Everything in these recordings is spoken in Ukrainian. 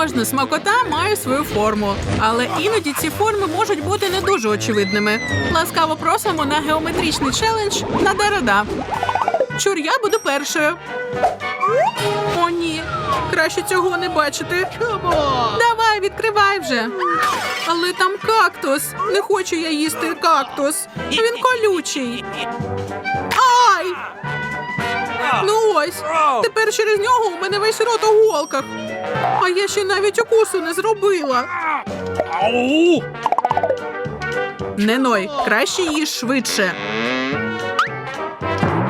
Кожна смакота має свою форму, але іноді ці форми можуть бути не дуже очевидними. Ласкаво просимо на геометричний челендж на Дереда. Чур, я буду першою. О, ні, краще цього не бачити. Давай, відкривай вже. Але там кактус. Не хочу я їсти кактус. Він колючий. Ай! Ну ось, тепер через нього у мене весь рот у голках. А я ще навіть укусу не зробила. Ау! Краще їж швидше.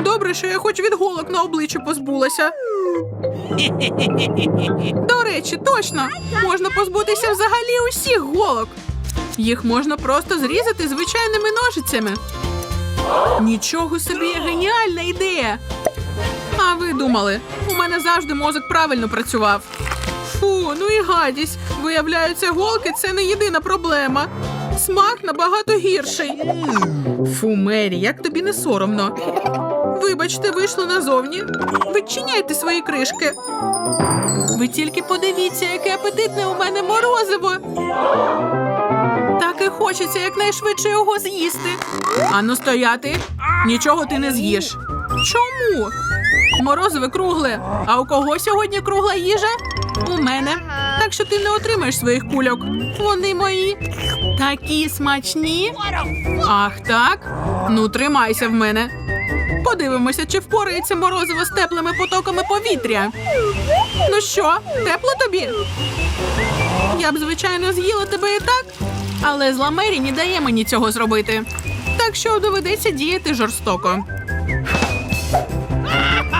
Добре, що я хоч від голок на обличчі позбулася. До речі, точно можна позбутися взагалі усіх голок. Їх можна просто зрізати звичайними ножицями. Нічого собі геніальна ідея. А ви думали, у мене завжди мозок правильно працював. Фу, ну і гадість. Виявляється, голки це не єдина проблема. Смак набагато гірший. Фу, Мері, як тобі не соромно. Вибачте, вийшло назовні. Відчиняйте свої кришки. Ви тільки подивіться, яке апетитне у мене морозиво. Так і хочеться якнайшвидше його з'їсти. Ану стояти. Нічого ти не з'їш. Чому? Морозиве кругле. А у кого сьогодні кругла їжа? У мене. Так що ти не отримаєш своїх кульок. Вони мої. Такі смачні. Ах, так? Ну, тримайся в мене. Подивимося, чи впорається морозиво з теплими потоками повітря. Ну що, тепло тобі? Я б, звичайно, з'їла тебе і так, але зла Мері не дає мені цього зробити. Так що доведеться діяти жорстоко.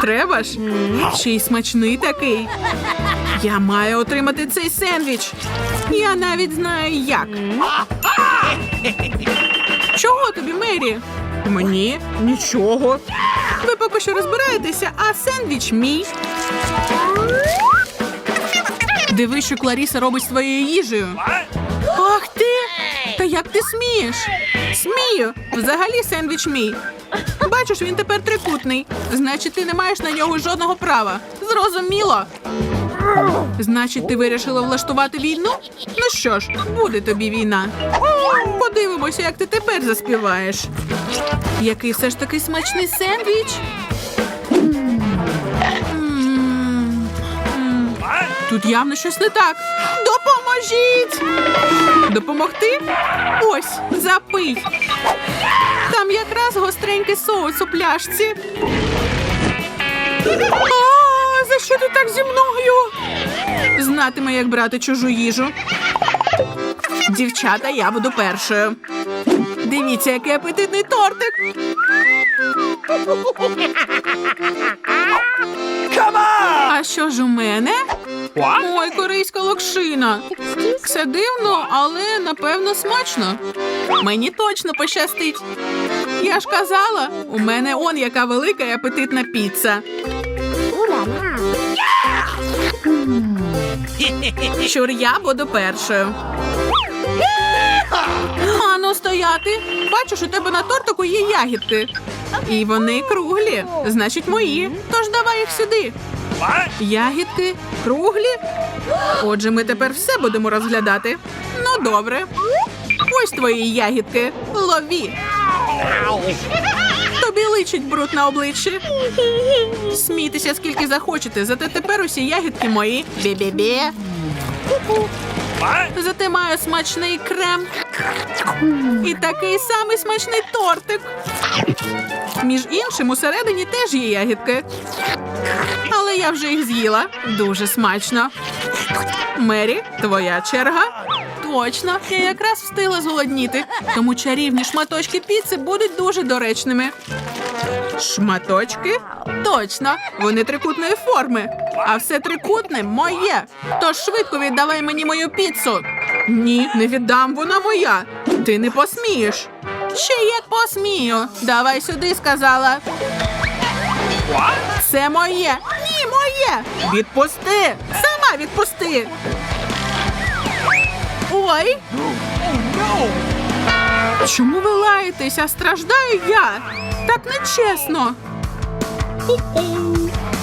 Треба ж? Ще й смачний такий. Я маю отримати цей сендвіч. Я навіть знаю як. Чого тобі, Мері? Мені нічого. Ви поки що розбираєтеся, а сендвіч мій. Диви, що Кларіса робить своєю їжею. Як ти смієш? Смію. Взагалі сендвіч мій. Бачиш, він тепер трикутний. Значить, ти не маєш на нього жодного права. Зрозуміло. Значить, ти вирішила влаштувати війну? Ну що ж, буде тобі війна. Подивимося, як ти тепер заспіваєш. Який все ж таки смачний сендвіч. Тут явно щось не так. Допоможіть! Допомогти? Ось, запий. Там якраз гостренький соус у пляшці. А, за що ти так зі мною? Знатиме, як брати чужу їжу. Дівчата, я буду першою. Дивіться, який апетитний тортик. А що ж у мене? Ой, корейська локшина. Все дивно, але напевно смачно. Мені точно пощастить. Я ж казала, у мене он яка велика і апетитна піца. Щур, я буду першою. Ану, стояти. Бачиш, у тебе на тортику є ягідки. І вони круглі, значить мої. Тож давай їх сюди. Ягідки круглі. Отже, ми тепер все будемо розглядати. Ну, добре. Ось твої ягідки. Лові. Тобі личить бруд на обличчі. Смійтеся скільки захочете, зате тепер усі ягідки мої. Бі-бі-бі. Зате маю смачний крем. І такий самий смачний тортик. Між іншим, усередині теж є ягідки. Але я вже їх з'їла. Дуже смачно. Мері, твоя черга. Точно, я якраз встигла зголодніти, тому чарівні шматочки піци будуть дуже доречними. Шматочки? Точно, вони трикутної форми. А все трикутне моє. Тож швидко віддавай мені мою піцу. Ні, не віддам, вона моя. Ти не посмієш. Ще як посмію. Давай сюди, сказала. Це моє. Моє. Відпусти. Сама відпусти. Ой. Чому ви лаєтеся? Страждаю я. Так нечесно.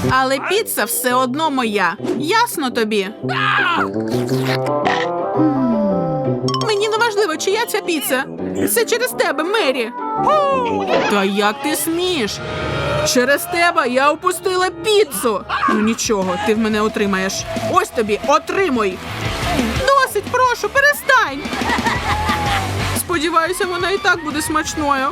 Але піца все одно моя. Ясно тобі? Мені не важливо, чия ця піца. Це через тебе, Мері. Та як ти смієш? Через тебе я опустила піцу. Ну нічого, ти в мене отримаєш. Ось тобі, отримуй. Досить, прошу, перестань. Сподіваюся, вона і так буде смачною.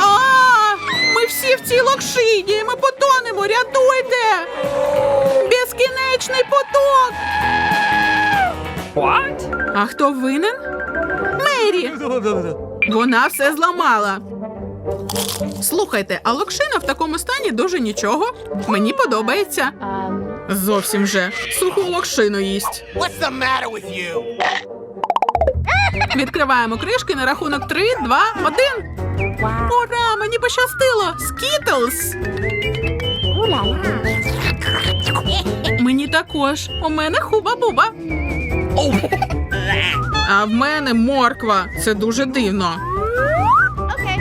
А, ми всі в цій локшині. Ми потонемо, рятуйте! Безкінечний поток. What? А хто винен? Мері. Вона все зламала. Слухайте, а локшина в такому стані дуже нічого. Мені подобається. Зовсім же. Суху локшину їсть. What's the matter with you? Відкриваємо кришки на рахунок 3, 2, 1. Ура! Мені пощастило! Скітлз! Мені також. У мене хуба-буба. А в мене морква. Це дуже дивно.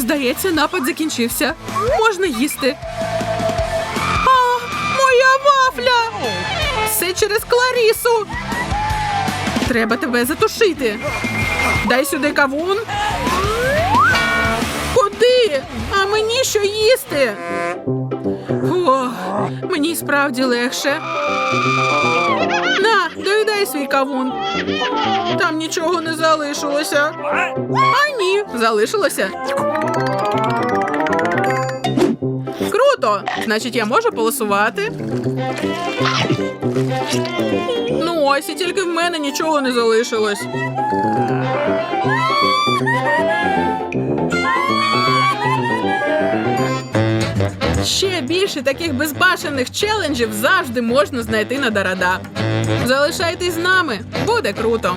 Здається, напад закінчився. Можна їсти. А, моя вафля! Все через Кларісу. Треба тебе затушити. Дай сюди кавун. Куди? А мені що їсти? О, мені справді легше. На, доїдай свій кавун. Там нічого не залишилося. А ні, залишилося. Круто! Значить, я можу полосувати. Ну ось, і тільки в мене нічого не залишилось. Ще більше таких безбашених челенджів завжди можна знайти на Дарада. Залишайтесь з нами, буде круто.